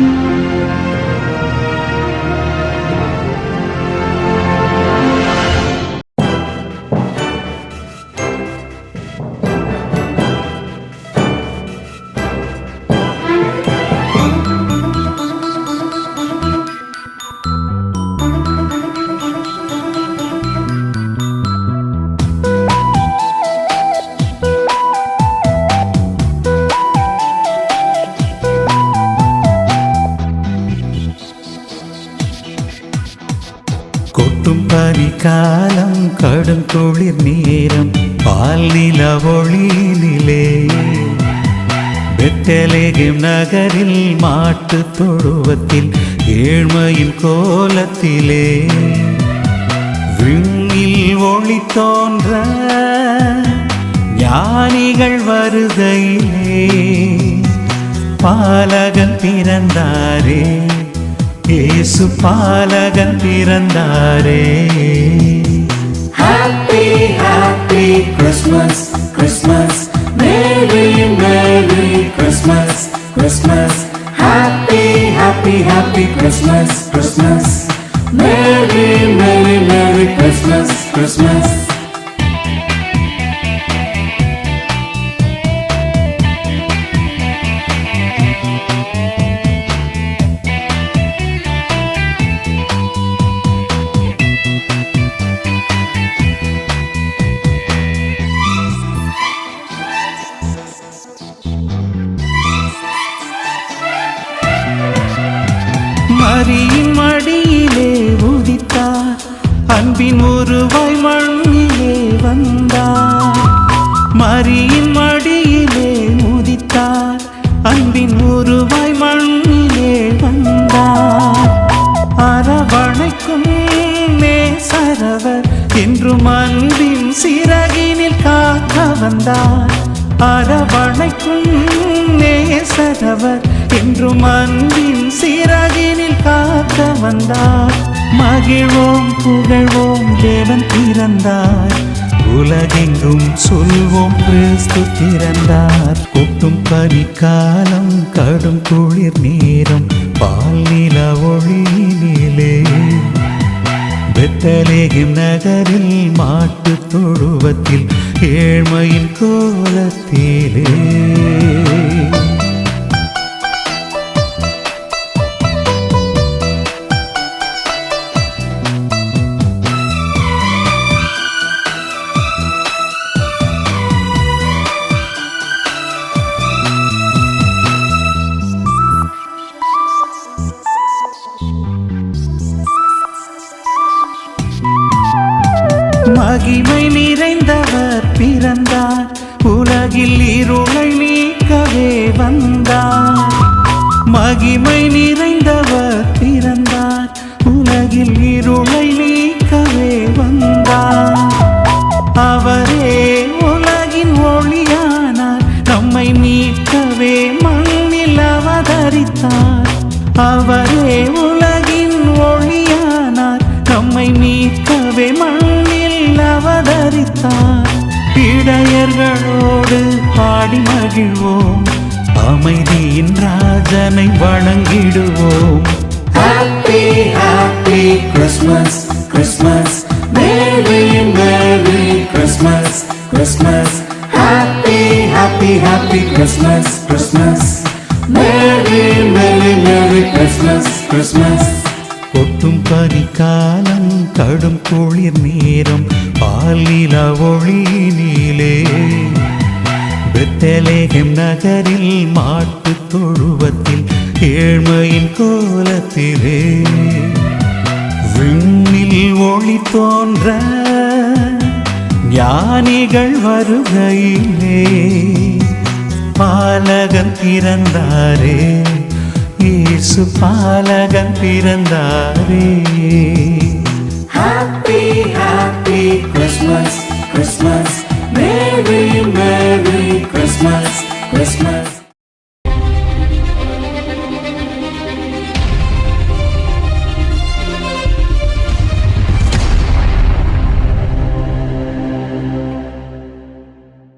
கொட்டும் காலம் கடும் குளிர் நேரம் பால் நில ஒளியிலே பெத்தலேகம் நகரில் மாட்டு தொழுவத்தில் ஏழ்மையின் கோலத்திலே. விண்ணில் ஒளி தோன்ற ஞானிகள் வருகையிலே. பாலகன் பிறந்தாரே. இயேசு பாலகன் பிறந்தாரே happy happy Christmas Christmas merry merry Christmas Christmas happy happy happy Christmas Christmas merry merry merry Christmas Christmas மாரியின் மடியிலே உதித்தார். அன்பின் உருவாய் மண்ணிலே வந்தார். மாரியின் மடியிலே உதித்தார். அன்பின் உருவாய் மண்ணிலே வந்தார். அரவணைக்கும் நேசரவர் என்றும் அன்பின் சிறகினில் காக்க வந்தார். அரவணைக்கும் நேசரவர் என்றும் அன்பின் சிறகினில் காக்க வந்தார். மகிழ்வோம் புகழ்வோம் தேவன் பிறந்தார். உலகெங்கும் சொல்வோம் கிறிஸ்து பிறந்தார். கொட்டும் பனிக்காலம் கடும் குளிர் நேரம் பால் நில ஒளியிலே பெத்தலேகிம் நகரில் மாட்டு தொழுவத்தில் ஏழ்மையின் கோலத்திலே. மகிமை நிறைந்தவர் பிறந்தார். உலகில் இருளை நீக்கவே வந்தார். மகிமை நிறைந்தவர் பிறந்தார். உலகில் இருளை நீக்கவே வந்தார். அவரே உலகின் ஒளியானார். நம்மை மீட்கவே மண்ணில் அவதரித்தார். அவரே பார்த்தார் இடையர்களோடு பாடி மகிழ்வோம் அமைதியின் ராஜனை வணங்கிடுவோம் happy happy Christmas Christmas merry merry Christmas Christmas happy happy happy Christmas Christmas merry merry merry Christmas Christmas வீசும் பனிக்காலம் கடும் குளிர் நேரம் பாலில ஒளியினிலே பெத்தலேகம் நகரில் மாட்டு தொழுவத்தில் ஏழ்மையின் கோலத்திலே. விண்ணில் ஒளி தோன்ற ஞானிகள் வருகையிலே. பாலகம் பிறந்தாரே. இயேசு பாலகன் பிறந்தாரே.